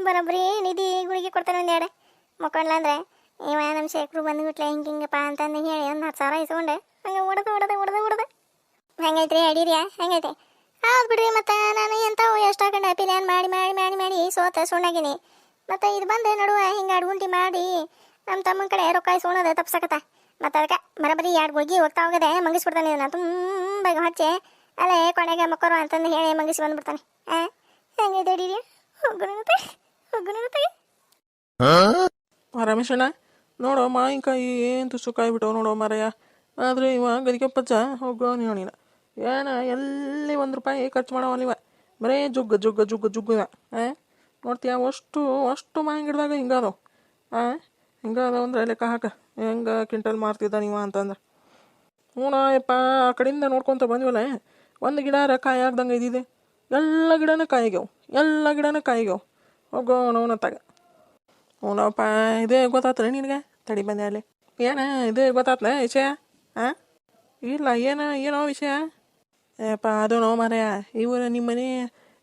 ಬರೋಬ್ಬರಿ ನಿಧಿ ಗುಳಿಗೆ ಕೊಡ್ತಾನೆ ಒಂದೆರಡು ಮಕ್ಕೊಂಡ್ಲ ಅಂದ್ರೆ, ಇವ ನಮ್ಮ ಶೇಖರು ಬಂದ್ಬಿಟ್ಲೆ ಹಿಂಗೆ ಹಿಂಗಪ್ಪ ಅಂತಂದು ಹೇಳಿ ಒಂದು ಹತ್ತು ಸಾವಿರ ಇಸ್ಕೊಂಡೆ. ಹಂಗೆ ಹೊಡೆದು ಹೊಡೆದು ಹೊಡೆದು ಹೊಡೆದು ಹೆಂಗೈತ್ರಿ ಅಡೀರಿಯಾ ಹೆಂಗೈತೆ? ಹೌದು ಬಿಡ್ರಿ ಮತ್ತು, ನಾನು ಎಂಥವು ಎಷ್ಟು ಹಾಕೊಂಡು ಪ್ಲಾನ್ ಮಾಡಿ ಮಾಡಿ ಮಾಡಿ ಮಾಡಿ ಸೋತ ಸುಣ್ಣಾಗಿನಿ. ಮತ್ತು ಇದು ಬಂದು ನಡುವ ಹಿಂಗೆ ಅಡ್ಗುಂಟಿ ಮಾಡಿ ನಮ್ಮ ತಮ್ಮನ ಕಡೆ ರೊಕ್ಕ ಇಸ್ಕೊಳೋದು ತಪ್ಸಕತ್ತ? ಮತ್ತು ಅದಕ್ಕೆ ಬರಬರಿ ಎರಡು ಗುಳಿಗೆ ಹೋಗ್ತಾ ಹೋಗದೆ ಮಂಗಿಸ್ಬಿಡ್ತಾನೆ ಇದನ್ನ ತುಂಬ ಹಚ್ಚಿ. ಅಲ್ಲೇ ಕೊನೆಗೆ ಮಕ್ಕರು ಅಂತಂದು ಹೇಳಿ ಮಂಗಿಸಿ ಬಂದ್ಬಿಡ್ತಾನೆ. ಹಾಂ ಹೆಂಗೈತೆ ಅಡೀರಿಯಾ ಹೋಗುನತ್ತೆ ಹೋಗುನತ್ತೆ ರಮೇಶಣ್ಣ ನೋಡೋ ಮಾವಿನಕಾಯಿ ಏನು ತುಸು ಕಾಯ್ಬಿಟ್ಟವು ನೋಡೋ ಮಾರಯ್ಯ ಆದರೆ ಇವ ಗದಿಗೆ ಪಚ್ಚ ಹೋಗೋ ನೀನ ಏನ ಎಲ್ಲಿ ಒಂದು ರೂಪಾಯಿ ಖರ್ಚು ಮಾಡವಲ್ಲ ಇವ ಬರೇ ಜುಗ್ಗ ಜುಗ್ಗ ಜುಗ್ಗ ಜುಗ್ಗ ಇವ ಹಾಂ? ನೋಡ್ತೀಯ ಅಷ್ಟು ಅಷ್ಟು ಮಾವಿನ ಗಿಡದಾಗ ಹಿಂಗದವು. ಹಾಂ? ಹಿಂಗದವ ಅಂದ್ರೆ ಲೆಕ್ಕ ಹಾಕ. ಹೆಂಗೆ ಕ್ವಿಂಟಲ್ ಮಾರ್ತಿದ್ದ ನೀವ ಅಂತಂದ್ರೆ. ಹ್ಞೂ ಯಪ್ಪ ಆ ಕಡೆಯಿಂದ ನೋಡ್ಕೊತ ಬಂದ್ವಲ್ಲ ಒಂದು ಗಿಡ ಕಾಯಿ ಆಗ್ದಂಗೆ ಇದ್ದಿದೆ. ಎಲ್ಲ ಗಿಡನೂ ಕಾಯಿಗೆವು ಎಲ್ಲ ಗಿಡನೂ ಕಾಯಿಗ್ಯಾವ. ಹೋಗೋ ಅವನವನ ತಗ. ಅವನಪ್ಪ ಇದೇ ಗೊತ್ತಾತ್ರಿ ನಿನಗೆ? ತಡಿ ಬಂದೆ ಅಲ್ಲಿ. ಏನ, ಇದು ಗೊತ್ತಾತ್ಲ ವಿಷಯ? ಹಾಂ ಇಲ್ಲ, ಏನು, ಏನೋ ವಿಷಯ? ಏಪ್ಪ, ಅದು ನೋ ಮರೆಯ. ಇವರು ನಿಮ್ಮ ಮನೆ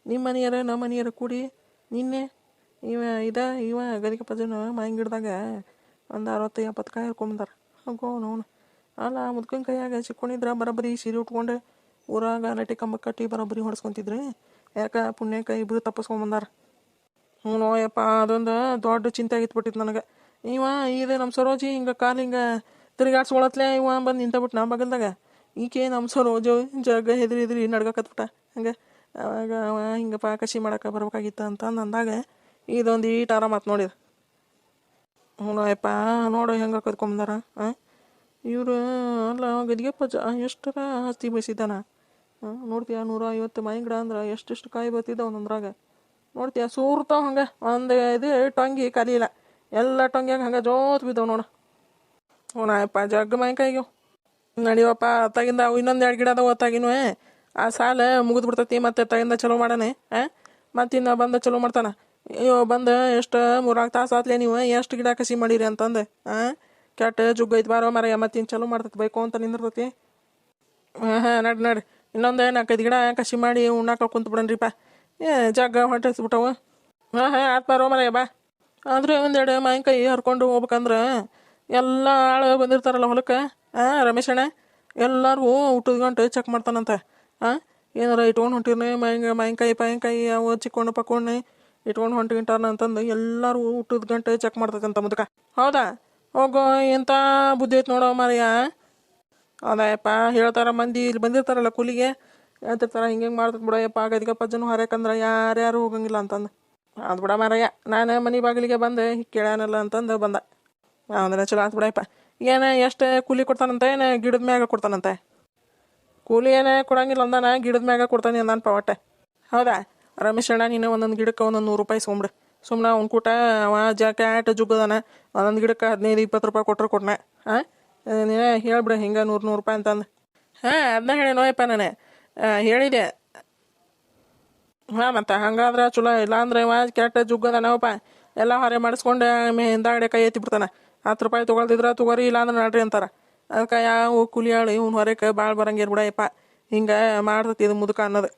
ನಿಮ್ಮ ಮನೆಯರ ನಮ್ಮ ಮನೆಯರ ಕೂಡಿ ನಿನ್ನೆ ಇವ, ಇದ, ಇವ ಗದಿಗೆ ಪಜನ ಗಿಡದಾಗ ಒಂದು ಅರವತ್ತು, ಎಪ್ಪತ್ತು ಕಾಯಿ ಹರ್ಕೊಂಬಂದಾರ. ಹೋಗೋ ನೋನು ಅಲ್ಲ, ಮುದ್ಕನ ಕೈಯಾಗ ಚಿಕ್ಕೊಂಡಿದ್ರ ಬರೋಬ್ಬರಿ ಸೀರೆ ಉಟ್ಕೊಂಡು ಊರಾಗ ನಟಿ ಕಂಬ ಕಟ್ಟಿ ಬರೋಬ್ಬರಿ ಹೊಡ್ಸ್ಕೊತಿದ್ರಿ. ಯಾಕೆ ಪುಣ್ಯಕ್ಕೆ ಇಬ್ಬರು ತಪ್ಪಿಸ್ಕೊಂಬಂದಾರ? ಹ್ಞೂ ಅದೊಂದು ದೊಡ್ಡ ಚಿಂತೆ ಆಗಿತ್ಬಿಟ್ಟಿತ್ತು ನನಗೆ. ಇವ ಇದು ನಮ್ಮ ಸರೋಜಿ, ಹಿಂಗೆ ಕಾಲು ಹಿಂಗೆ ತಿರುಗಾಡ್ಸ್ಕೊಳತ್ಲೆ ಇವ ಬಂದು ನಿಂತಬಿಟ್ಟು ನಮ್ಮ ಬಗಲ್ದಾಗ. ಈಕೆ ನಮ್ಮ ಸರೋಜು ಜಗ ಹೆದ್ರಿ ಹೆದ್ರಿ ನಡ್ಗಕತ್ಬಿಟ್ಟ. ಹಂಗೆ ಅವಾಗ ಅವ ಹಿಂಗಪ್ಪ ಕಸಿ ಮಾಡಕ್ಕೆ ಬರ್ಬೇಕಾಗಿತ್ತು ಅಂತ ಅಂದಾಗ ಇದೊಂದು ಈಟ್ ಆರಾಮಾತು ನೋಡಿದ ಹ್ಞೂ ಯಪ್ಪ ನೋಡು ಹೆಂಗೆ ಕದ್ಕೊಂಬಂದಾರ ಹಾಂ ಇವರು ಅಲ್ಲ, ಗದಿಗೆಪ್ಪ ಜ ಎಷ್ಟರ ಆಸ್ತಿ ಬಯಸಿದ್ದಾನ ಹಾಂ ನೋಡ್ತೀಯ ನೂರ ಐವತ್ತು ಮಾವಿನ ಗಿಡ ಅಂದ್ರೆ ಎಷ್ಟೆಷ್ಟು ಕಾಯಿ ಬರ್ತಿದ್ದ ಒಂದೊಂದ್ರಾಗ ನೋಡ್ತೀಯ ಸೂರ್ತಾವ ಹಂಗೆ. ಒಂದು ಇದು ಟೊಂಗಿ ಕಲಿಯಿಲ್ಲ. ಎಲ್ಲ ಟೊಂಗಿಯಾಗ ಹಂಗೆ ಜೋತ್ ಬಿದ್ದವು ನೋಡು. ಹ್ಞೂನಪ್ಪ ಜಗ್ಗ ಮಾವಿನಕಾಯಿಗೆ ನಡಿವಪ್ಪ ತಗಿಂದ ಅವು ಇನ್ನೊಂದು ಎರಡು ಗಿಡ ಅದಾವ ತಗಿನೂ ಆ ಸಾಲ ಮುಗಿದು ಬಿಡ್ತೈತಿ ಮತ್ತೆ ತಗಿಂದ ಚಲೋ ಮಾಡಾನೆ ಹಾಂ ಮತ್ತಿನ್ನು ಬಂದು ಚಲೋ ಮಾಡ್ತಾನೆ. ಅಯ್ಯೋ, ಬಂದು ಎಷ್ಟು ಮೂರ್ನಾಲ್ಕು ತಾಸು ಆತ್ಲೆ ನೀವು ಎಷ್ಟು ಗಿಡ ಕಸಿ ಮಾಡಿರಿ ಅಂತಂದು ಹಾಂ ಕೆಟ್ಟ ಜುಗ್ಗ ಐತೆ ಬಾರೋ ಮರ ಮತ್ತಿನ್ನು ಚಲೋ ಮಾಡ್ತೈತಿ ಬೇಕು ಅಂತ ನಿಂದಿರ್ತೈತಿ. ಹಾಂ ಹಾಂ, ನಡಿ ನಡಿ. ಇನ್ನೊಂದು ನಾಲ್ಕೈದು ಗಿಡ ಕಸಿ ಮಾಡಿ ಉಣ್ಣಾಕ ಕುಂತು ಬಿಡನ್ರಿಪ್ಪ ಏ ಜಗ್ಗ ಹೊಂಟಿಸ್ಬಿಟ್ಟವ ಹಾಂ ಹಾಂ, ಆತ್ ಬಾರೋ ಮನೆಯ ಬಾ. ಆದ್ರೆ ಒಂದೆರಡು ಮಾವಿನಕಾಯಿ ಹರ್ಕೊಂಡು ಹೋಗ್ಬೇಕಂದ್ರೆ ಎಲ್ಲ ಆಳು ಬಂದಿರ್ತಾರಲ್ಲ ಹೊಲಕ್ಕೆ. ಹಾಂ ರಮೇಶಣ್ಣ ಎಲ್ಲರೂ ಊಟದ ಗಂಟೆ ಚೆಕ್ ಮಾಡ್ತಾನಂತೆ. ಹಾಂ ಏನಾರ ಇಟ್ಕೊಂಡು ಹೊಂಟಿರ್ನಿ, ಮಾವಿನ ಮಾವಿನಕಾಯಿ ಪಾಯಿನಕಾಯಿ ಅವು ಚಿಕ್ಕೊಂಡು ಪಕ್ಕೊಂಡು ಇಟ್ಕೊಂಡು ಹೊಂಟಿಗಿಂಟಾರ ಅಂತಂದು ಎಲ್ಲರೂ ಊಟದ ಗಂಟೆ ಚೆಕ್ ಮಾಡ್ತಕ್ಕಂತ ಮುದಕ. ಹೌದಾ? ಹೋಗೋ ಎಂಥ ಬುದ್ಧಿ ಐತೆ ನೋಡೋ ಮಾರಯ್ಯ ಯಪ್ಪ ಹೇಳ್ತಾರ ಮಂದಿ ಇಲ್ಲಿ ಬಂದಿರ್ತಾರಲ್ಲ ಕೂಲಿಗೆ. ಹೇಳ್ತಿರ್ತಾರ ಹಿಂಗೆ ಹಿಂಗೆ ಮಾಡ್ತೈತೆ ಬಿಡಯ್ಯಪ್ಪ ಗದಿಗೆ ಪಜ್ಜನು ಹರ್ಯಾಕಂದ್ರೆ ಯಾರ್ಯಾರು ಹೋಗಂಗಿಲ್ಲ ಅಂತಂದು. ಅದು ಬಿಡ ಮಾರಯ್ಯ ನಾನು ಮನೆ ಬಾಗಿಲಿಗೆ ಬಂದೆ, ಕೇಳ್ಯಾನಲ್ಲ ಅಂತಂದು ಬಂದ. ಅಂದ್ರೆ ಚಲೋ ಆತು ಬಿಡಪ್ಪ ಏನು ಎಷ್ಟು ಕೂಲಿ ಕೊಡ್ತಾನಂತೆ, ಏನು ಗಿಡದ ಮ್ಯಾಗ ಕೊಡ್ತಾನಂತೆ? ಕೂಲಿ ಏನೇ ಕೊಡಂಗಿಲ್ಲ ಅಂದಾನ, ಗಿಡದ ಮ್ಯಾಗ ಕೊಡ್ತಾನೆ ಅಂದಾನ ಪಾವಟೆ ಹೌದಾ? ರಮೇಶ್ ಅಣ್ಣ, ನೀನು ಒಂದೊಂದು ಗಿಡಕ್ಕೆ ಒಂದೊಂದು ನೂರು ರೂಪಾಯಿ ಸೋಮ್ಬಿಡು ಸುಮ್ಮನೆ ಅವ್ನ ಕೂಟ ಅವ ಜಾಕ್ಯಾಟ್ ಜುಗ್ಗದಾನ ಒಂದೊಂದು ಗಿಡಕ್ಕೆ ಹದಿನೈದು ಇಪ್ಪತ್ತು ರೂಪಾಯಿ ಕೊಟ್ಟರು ಕೊಡ್ನೆ ಹಾಂ ನೀನೇ ಹೇಳ್ಬಿಡು ಹಿಂಗೆ ನೂರು ನೂರು ರೂಪಾಯಿ ಅಂತಂದು. ಹಾಂ ಅದನ್ನ ಹೇಳಿ ನೋಯಪ್ಪ ನಾನು. ಹೇಳಿದೆ. ಹಾಂ, ಮತ್ತೆ ಹಂಗಾದ್ರೆ ಚಲೋ ಇಲ್ಲ ಅಂದ್ರೆ ಇವ ಕೆಟ್ಟ ಜುಗ್ಗದನವಪ್ಪ ಎಲ್ಲ ಹೊರೆ ಮಾಡಿಸ್ಕೊಂಡು ಹಿಂದಾಗಡೆ ಕೈ ಎತ್ತಿ ಬಿಡ್ತಾನೆ. ಹತ್ತು ರೂಪಾಯಿ ತೊಗೊಳ್ತಿದ್ರೆ ತಗೋರಿ, ಇಲ್ಲಾಂದ್ರೆ ನಡ್ರಿ ಅಂತಾರೆ. ಅದಕ್ಕೆ ಯಾವ ಕೂಲಿ ಆಳು ಇವ್ನು ಹೊರಕ್ಕೆ ಭಾಳ ಬರಂಗಿರ್ ಬಿಡಯಪ್ಪ ಹಿಂಗೆ ಮಾಡ್ತೈತಿ ಇದು ಮುದುಕ ಅನ್ನೋದು.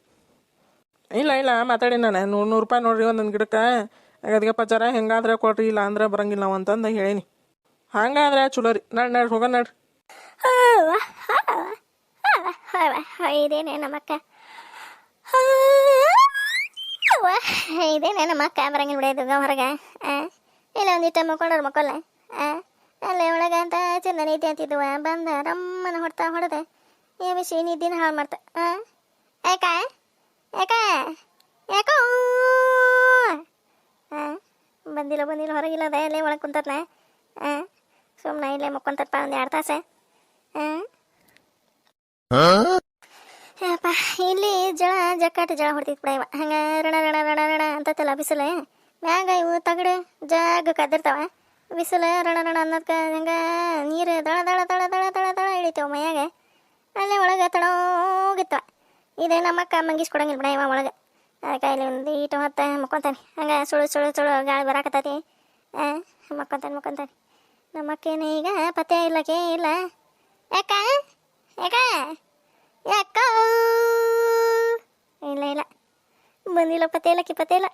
ಇಲ್ಲ ಇಲ್ಲ, ಮಾತಾಡಿ ನಾನು. ನೂರು ನೂರು ರೂಪಾಯಿ ನೋಡ್ರಿ ಒಂದೊಂದು ಗಿಡಕ್ಕೆ. ಅದಕ್ಕೆ ಪಚಾರ ಹೆಂಗಾದ್ರೆ ಕೊಡ್ರಿ ಇಲ್ಲ ಅಂದ್ರೆ ಬರಂಗಿಲ್ಲ ನಾವು ಅಂತಂದು ಹೇಳೀನಿ. ಹಂಗಾದ್ರೆ ಚಲೋ ರೀ. ನಡ್ ನಡ್ರಿ, ಹೋಗೋಣ ನಡ್ರಿ. ಇದೇನೆ ನಮ್ಮಕ್ಕ ಇದೇನೆ ನಮ್ಮಕ್ಕ ಬರಂಗಿಲ್ಲ ಬಿಡೋದು ಹೊರಗೆ. ಇಲ್ಲ ಒಂದಿಟ್ಟು ಮಕ್ಕೊಂಡವ್ರು ಮಕ್ಕಲ್ಲ. ಅಲ್ಲೇ ಒಳಗೆ ಅಂತ ಚಂದ ನೀತಿ ಅಂತಿದ್ವ. ಬಂದ ರಮ್ಮನ ಹೊಡ್ತಾ ಹೊಡೆದೆ. ಬಿಸಿ ನಿದ್ದಿನ ಹಾಳು ಮಾಡ್ತ. ಯಾಕ? ಯಾಕ? ಯಾಕೋ? ಹಾಂ ಬಂದಿಲ್ಲ ಬಂದಿಲ್ಲ, ಹೊರಗಿಲ್ಲ ಅದ. ಇಲ್ಲೇ ಒಳಗೆ ಕುಂತತ್ನ ಹಾಂ ಸುಮ್ಮನೆ ಇಲ್ಲೇ ಮಕ್ಕೊಂತಪ್ಪ ಒಂದು ಎರಡು ತಾಸೆ. ಹಾಂ ಜಕ್ಕಾಟ ಜಳ ಹೊಡ್ತಿತ್ತು ಬಿಡ ಇವ. ಹಂಗೆ ರಣ ರಣ ರಣ ರಣ ಅಂತತ್ತಲ್ಲ ಬಿಸಿಲು. ಮ್ಯಾಗ ಇವು ತಗಡು ಜಾಗ ಕದ್ದಿರ್ತಾವ. ಬಿಸಿಲು ರಣ ರಣ ಅನ್ನೋದಕ್ಕೆ ಹಂಗೆ ನೀರು ದಳ ದಳ ದಳ ದಳ ದಳ ದಳ ಇಳಿತಾವ ಮೈಯಾಗ. ಅಲ್ಲೇ ಒಳಗೆ ತಡೋಗಿತ್ತವ ಇದೇ ನಮ್ಮಕ್ಕ ಮಂಗಿಸ್ ಕೊಡಂಗಿಲ್ಲ ಇವ ಒಳಗೆ. ಅದಕ್ಕೆ ಇಲ್ಲಿ ಒಂದು ಈಟು ಹೊತ್ತ ಮಕ್ಕೊಂತಾನೆ. ಹಂಗೆ ಸುಳು ಸುಳು ಸುಳು ಗಾಳಿ ಬರಾಕತ್ತೈತಿ. ಹಾಂ ಮಕ್ಕೊಂತಾನೆ ಮಕ್ಕೊಂತಾನೆ. ನಮ್ಮಕ್ಕೇನು ಈಗ ಪತ್ತೆ ಇಲ್ಲಕ್ಕೆ ಇಲ್ಲ ಯಾಕ ಯಾಕ ಯಾಕ ಇಲ್ಲ